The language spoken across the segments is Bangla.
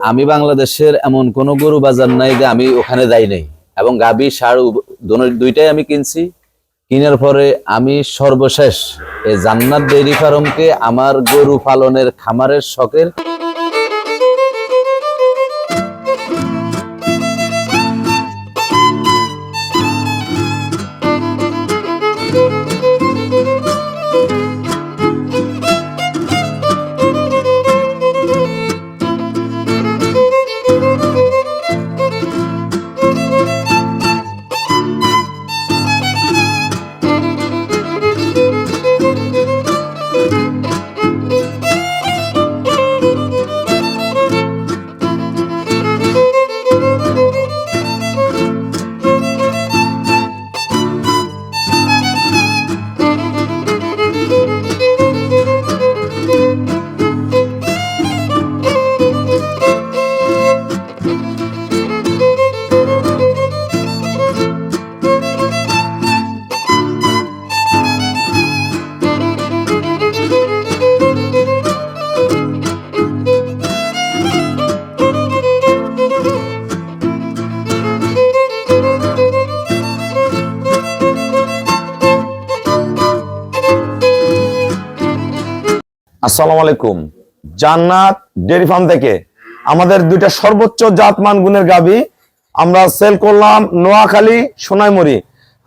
আমি বাংলাদেশের এমন কোন গরু বাজার নাই যে আমি ওখানে যাই নাই। এবং গাবি সার দুইটাই আমি কিনছি। কিনার পরে আমি সর্বশেষ এই জান্নাত ডেইরি ফার্মকে আমার গরু পালনের খামারের শখের আসসালামু আলাইকুম। জান্নাত ডেয়ারি ফার্ম থেকে আমাদের দুইটা সর্বোচ্চ জাতমান গুণের গাবি আমরা সেল করলাম নোয়াখালী সোনাইমুড়ি।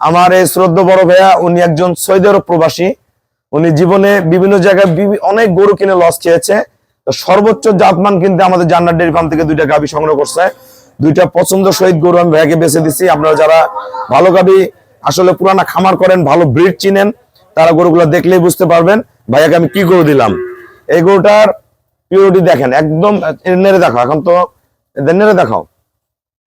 আমার এই শ্রদ্ধ বড় ভাইয়া, উনি একজন সৌদি আরব প্রবাসী। উনি জীবনে বিভিন্ন জায়গায় অনেক গরু কিনে লস খেয়েছে। তো সর্বোচ্চ জাতমান কিনতে আমাদের জান্নাত ডেয়ারি ফার্ম থেকে দুইটা গাবি সংগ্রহ করছে। দুইটা পছন্দ সহিত গরু আমি ভাইয়াকে বেছে দিচ্ছি আপনারা যারা ভালো গাবি আসলে পুরানা খামার করেন, ভালো ব্রিড চিনেন, তারা গরুগুলো দেখলেই বুঝতে পারবেন। ভাইয়াকে আমি কি গরু দিলাম? এই গরুটার পিওরিটি দেখেন, একদম নেড়ে দেখাও, এখন তো নেড়ে দেখাও।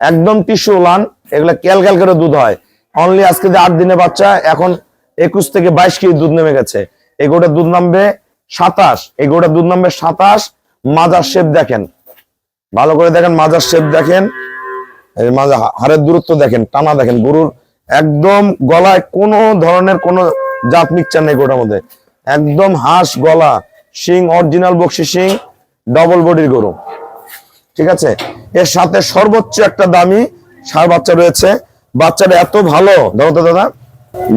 একদম টিস্যু উলান এগুলা ক্যাল ক্যাল করে দুধ হয়। অনলি আজকে যে আট দিনে বাচ্চা, এখন একুশ থেকে বাইশ কেজি দুধ নেমে গেছে। এই গরুটার দুধ নামবে সাতাশ, এই গরুটার দুধ নামবে সাতাশ, মাজার শেপ দেখেন। ভালো করে দেখেন মাজার শেপ দেখেন। হা- হাড়ের দূরত্ব দেখেন, টানা দেখেন, গরুর একদম গলায় কোনো ধরনের কোনো জাত মিক্সচার নেই গোটার মধ্যে। একদম হাঁস, গলা, শিং অরিজিনাল বক্সি শিং ডবল বডির গরু। ঠিক আছে? এর সাথে সর্বোচ্চ একটা দামি সার বাচ্চা রয়েছে। বাচ্চাটা এত ভালো, ধরো তো দাদা।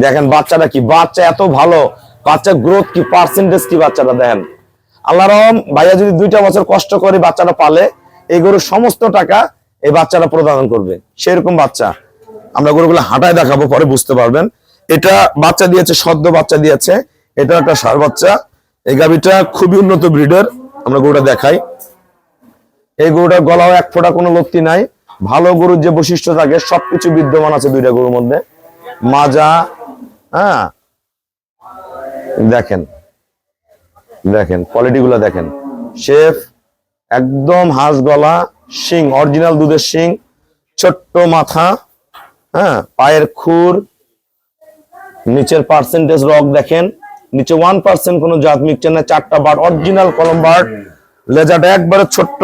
দেখেন বাচ্চাটা কি? বাচ্চা এত ভালো। বাচ্চার গ্রোথ কি? পার্সেন্টেজ কি বাচ্চাটা? দেখেন। আল্লাহ রহম, ভাইয়া যদি দুইটা বছর কষ্ট করে বাচ্চাটা পালে, এই গরুর সমস্ত টাকা এই বাচ্চাটা প্রদান করবে। সেরকম বাচ্চা। আমরা গরুগুলো হাঁটায় দেখাবো, পরে বুঝতে পারবেন। এটা বাচ্চা দিয়েছে, সদ্য বাচ্চা দিয়েছে। এটা একটা সার বাচ্চা। এই গাভিটা খুবই উন্নত ব্রিডের, আমরা গরুটা দেখাই। এই গরুটার গলাও এক ফোঁটা কোনো লত্তি নাই। ভালো গরুর যে বৈশিষ্ট্য থাকে, সবকিছু বিদ্যমান আছে দুইটা গরুর মধ্যে। মাজা হ্যাঁ? দেখেন দেখেন কোয়ালিটি গুলা দেখেন। শেফ, একদম হাঁস গলা, শিং, অরিজিনাল দুধের শিং, ছোট্ট মাথা হ্যাঁ? পায়ের খুর, নিচের পার্সেন্টেজ রক দেখেন। নিচে ওয়ান পার্সেন্ট কোনো জাত মিক্সচার না, চারটা বার অরিজিনাল কলম বার লেজাটা একবারে ছোট্ট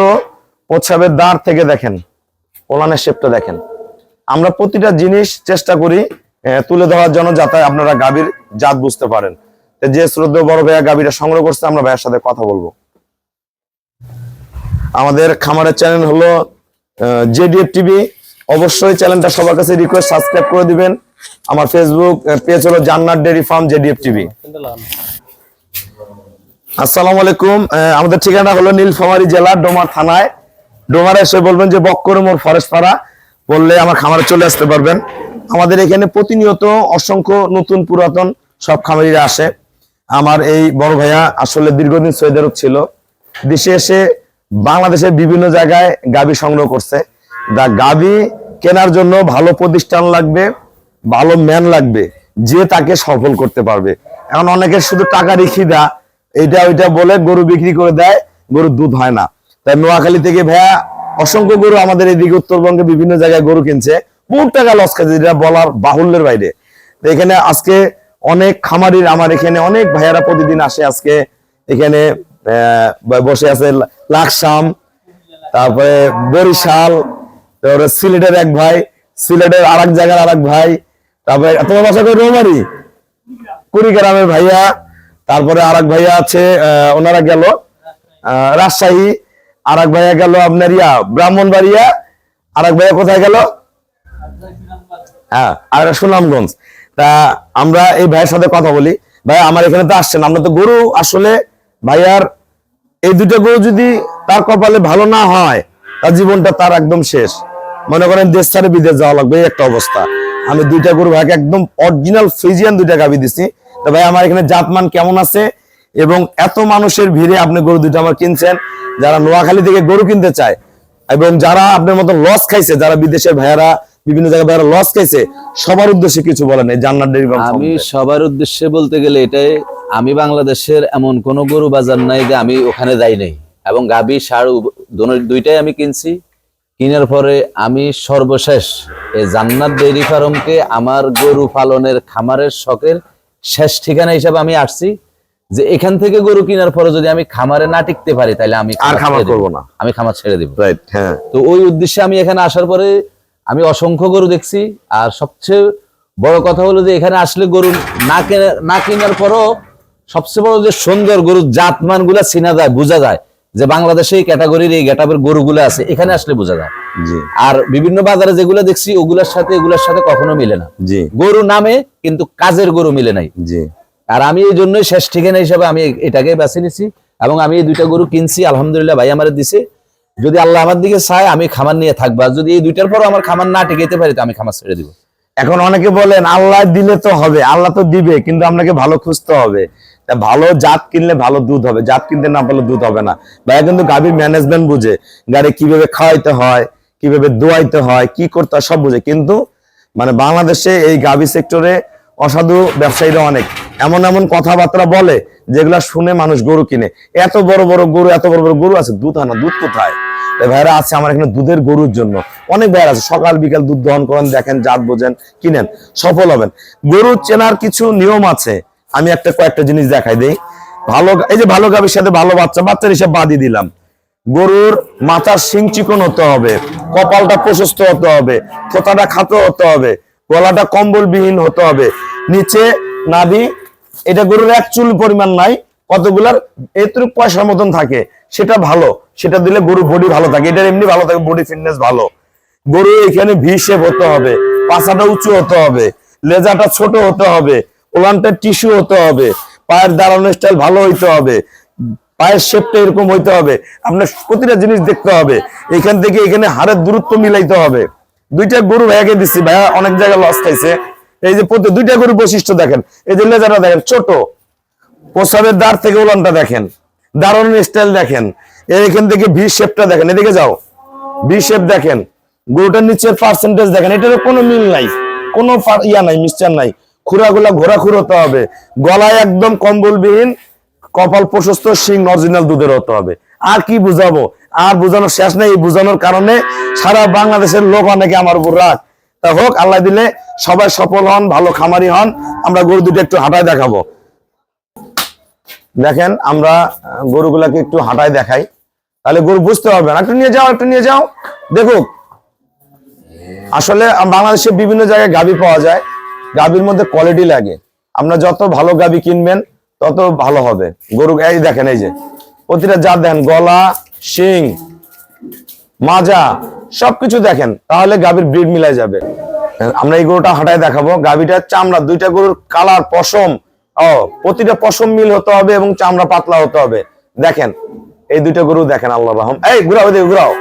প্রসাবের দাঁড় থেকে দেখেন, ওলানের শেপটা দেখেন। আমরা প্রতিটা জিনিস চেষ্টা করি তুলে ধরার জন্য যাতে আপনারা গাভীর জাত বুঝতে পারেন। যে শ্রদ্ধেয় বড় ভাইয়া গাভীটা সংগ্রহ করছে, আমরা ভাইয়ের সাথে কথা বলব। আমাদের খামারের চ্যানেল হলো জেডিএফ টিভি অবশ্যই চ্যানেলটা সবার কাছে রিকোয়েস্ট সাবস্ক্রাইব করে দিবেন। আমার ফেসবুক পেজ হলো জান্নাত ডেয়ারি ফার্ম, জেডিএফ টিভি। আসসালামু আলাইকুম। আমাদের ঠিকানা হলো নীলফামারী জেলার ডোমার থানায়। ডোমারে এসে বলবেন যে, বক্কর মোর ফরেস্ট পাড়া। বললে আমার খামারে চলে আসতে পারবেন। আমাদের এখানে প্রতিনিয়ত অসংখ্য নতুন পুরাতন সব খামারিরা আসে। আমার এই বড় ভাইয়া আসলে দীর্ঘদিন সৌদি আরব ছিল। দেশে এসে বাংলাদেশের বিভিন্ন জায়গায় গাবি সংগ্রহ করছে। দা গাবি কেনার জন্য ভালো প্রতিষ্ঠান লাগবে। ভালো ম্যান লাগবে, যে তাকে সফল করতে পারবে। এখন অনেকের শুধু টাকা রেখি দা এইটা ওইটা বলে গরু বিক্রি করে দেয়, গরুর দুধ হয় না। তাই নোয়াখালী থেকে ভাইয়া, অসংখ্য গরু আমাদের এদিকে উত্তরবঙ্গে বিভিন্ন জায়গায় গরু কিনছে। বহু টাকা লস খাচ্ছে, যেটা বলার বাহুল্যের বাইরে। তো এখানে আজকে অনেক খামারির, আমার এখানে অনেক ভাইয়ারা প্রতিদিন আসে আজকে। এখানে বসে আছে লাকসাম, তারপরে বরিশাল, তারপরে সিলেটের এক ভাই, সিলেটের আর এক জায়গার আর এক ভাই তারপরে তোমার বাসা করে রৌমারি? কুড়িগ্রামের ভাইয়া, তারপরে আর ভাইয়া আছে ওনারা গেল রাজশাহী আর ভাইয়া গেল আপনার ইয়া, ব্রাহ্মণবাড়িয়া আর ভাইয়া কোথায় গেল? হ্যাঁ আর সুনামগঞ্জ। তা আমরা এই ভাইয়ের সাথে কথা বলি। ভাই, আমার এখানে তো আসছেন আমরা তো গরু আসলে ভাইয়ার এই দুটো গরু যদি তার কপালে ভালো না হয়, তার জীবনটা তার একদম শেষ। মনে করেন দেশ ছাড়ে বিদেশ যাওয়া লাগবে, এই একটা অবস্থা। আমি দুইটা গরু ভাইকে একদম অরিজিনাল ফ্রিজিয়ান দুইটা গাবি দিছি। তো ভাই আমার এখানে জাতমান কেমন আছে? এবং এত মানুষের ভিড়ে আপনি গরু দুইটা আমার কিনছেন যারা নোয়াখালী থেকে গরু কিনতে চায় এবং যারা আপনার মতো লস খাইছে যারা বিদেশের ভাইয়ারা বিভিন্ন জায়গায় ভাইয়ারা লস খাইছে সবার উদ্দেশ্যে কিছু বলেন এই জান্নাত ডেইরি ফার্ম আমি সবার উদ্দেশ্যে বলতে গেলে এটাই আমি বাংলাদেশের এমন কোন গরু বাজার নাই যে আমি ওখানে যাই নাই। এবং গাবি সার দুইটাই আমি কিনছি। কেনার পরে আমি সর্বশেষ এই জান্নাত ডেইরি ফার্মকে আমার গরু পালনের খামারের শখের শেষ ঠিকানা হিসাবে আমি আসছি। যে এখান থেকে গরু কেনার পরে যদি আমি খামারে না টিকতে পারি তাহলে আমি আর খামার। করব না। আমি খামার ছেড়ে দিব। রাইট হ্যাঁ। তো ওই উদ্দেশ্যে আমি এখানে আসার পরে আমি অসংখ্য গরু দেখছি। আর সবচেয়ে বড় কথা হলো যে এখানে আসলে গরু না কেনা না কেনার পরও সবচেয়ে বড় যে সুন্দর গরুর জাতমানগুলা চিনা যায় বোঝা যায়। যে বাংলাদেশে এই ক্যাটাগরির এই গেটাপের গরুগুলো আছে এখানে আসলে বোঝা যায়। আর বিভিন্ন বাজারে যেগুলো দেখছি ওগুলোর সাথে এগুলোর সাথে কখনো মিলে না। গরু নামে কিন্তু কাজের গরু মিলে নাই। আর আমি এই জন্যই শেষ ঠিকানা হিসাবে আমি এটাকে বেছে নিছি এবং আমি এই দুইটা গরু কিনছি আলহামদুলিল্লাহ ভাই আমার দিছে। যদি আল্লাহ আমার দিকে চায় আমি খামার নিয়ে থাকব। যদি এই দুইটার পর আমার খামার না টিকাইতে পারি তো আমি খামার ছেড়ে দিব। এখন অনেকে বলেন আল্লাহ দিলে তো হবে আল্লাহ তো দিবে কিন্তু আপনাকে ভালো খুঁজতে হবে। ভালো জাত কিনলে ভালো দুধ হবে, জাত কিনতে না পারলে দুধ হবে না। ভাইয়া কিন্তু গাভীর ম্যানেজমেন্ট বুঝে, গাড়ি কীভাবে খাওয়াইতে হয়, কীভাবে দোয়াইতে হয়, কি করতে হয় সব বুঝে। কিন্তু মানে বাংলাদেশে এই গাভী সেক্টরে অসাধু ব্যবসায়ীরা অনেক। এমন এমন কথাবার্তা বলে যেগুলা শুনে মানুষ গরু কিনে। এত বড় বড় গরু, এত বড় বড় গরু আছে, দুধ হয় না, দুধ কোথায়? ভাইরা আছে আমার এখানে দুধের গরুর জন্য। অনেক ভাইরা আছে, সকাল বিকাল দুধ দহন করেন, দেখেন জাত বোঝেন, কিনেন, সফল হবেন। গরু চেনার কিছু নিয়ম আছে। আমি একটা কয়েকটা জিনিস দেখাই দেই। ভালো এই যে ভালো গাভীর সাথে ভালো বাচ্চা, বাচ্চার হিসাব বাদই দিলাম। গরুর মাথার শিং চিকন হতে হবে, কপালটা প্রশস্ত হতে হবে থোতাটা খাটো হতে হবে, গলাটা কম্বলবিহীন হতে হবে। নিচে নাভি, এটা গরুর এক চুল পরিমাণ নাই, কতগুলার এতটুকু পয়সার মতন থাকে, সেটা ভালো, সেটা দিলে গরু বডি ভালো থাকে, এটার এমনি ভালো থাকে বডি ফিটনেস ভালো। গরু এখানে ভি শেপ হতে হবে, পাছাটা উঁচু হতে হবে, লেজাটা ছোট হতে হবে ওলানটা টিস্যু হতে হবে, পায়ের দাঁড়ানো স্টাইল ভালো হইতে হবে, পায়ের শেপটা এরকম হইতে হবে, আপনার প্রতিটা জিনিস দেখতে হবে, এখান থেকে এখানে হাড়ের দূরত্ব মিলাইতে হবে। দুইটা গরু ভাইয়াকে দিচ্ছি ভাইয়া অনেক জায়গায় লস খাইছে। এই যে প্রতি দুইটা গরু বৈশিষ্ট্য দেখেন, এই যে লেজারটা দেখেন, ছোট। প্রসাবের দাঁড় থেকে উলানটা দেখেন, দাঁড়ানোর স্টাইল দেখেন এখান থেকে ভি শেপটা দেখেন, এদিকে যাও। ভি শেপ দেখেন, গরুটার নিচের পার্সেন্টেজ দেখেন এটার কোনো মিল নাই, কোনো ইয়া নাই, মিক্সচার নাই। খুরাগুলা ঘোরা খুর হতে হবে। গলায় একদম কম্বলবিহীন, কপাল প্রশস্ত শিং অরিজিনাল দুধের হতে হবে। আর কি বুঝাবো? আর বুঝানোর শেষ নেই। বুঝানোর কারণে সারা বাংলাদেশের লোক অনেকে আমার উপর রাগ। তা হোক, আল্লাহ দিলে সবাই সফল হন, ভালো খামারি হন। আমরা গরু দুটো একটু হাঁটায় দেখাবো। দেখেন, আমরা গরুগুলাকে একটু হাঁটায় দেখাই। তাহলে গরু বুঝতে পারবে না। একটু নিয়ে যাও, একটু নিয়ে যাও। দেখুক। আসলে বাংলাদেশে বিভিন্ন জায়গায় গাবি পাওয়া যায়। গাবির মধ্যে কোয়ালিটি লাগে। আপনার যত ভালো গাবি কিনবেন, তত ভালো হবে। গরু, এই দেখেন, এই যে। প্রতিটা জাত দেখেন, গলা, শিং, মাজা, সবকিছু দেখেন, তাহলে গাবির ব্রিড মিলাই যাবে। আমরা এই গরুটা হাঁটায় দেখাবো। গাবিটার চামড়া, দুইটা গরুর কালার পশম। ও, প্রতিটা পশম মিল হতে হবে এবং চামড়া পাতলা হতে হবে। দেখেন, এই দুইটা গরু দেখেন আল্লাহ রহম। এই, ঘুরাও, এদিকে ঘুরাও।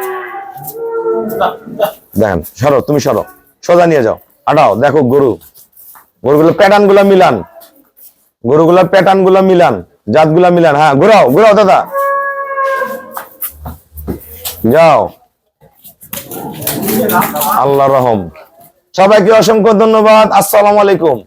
দেখেন, সরো, তুমি সরো। সোজা নিয়ে যাও। হাঁটাও, দেখো গরু। গরুগুলো প্যাটার্নগুলা মিলান। গরুগুলোর প্যাটার্নগুলা মিলান জাতগুলা মিলান। হ্যাঁ ঘুরাও ঘুরাও দাদা। যাও। আল্লাহ রহম। সবাইকে অসংখ্য ধন্যবাদ। আসসালামু আলাইকুম।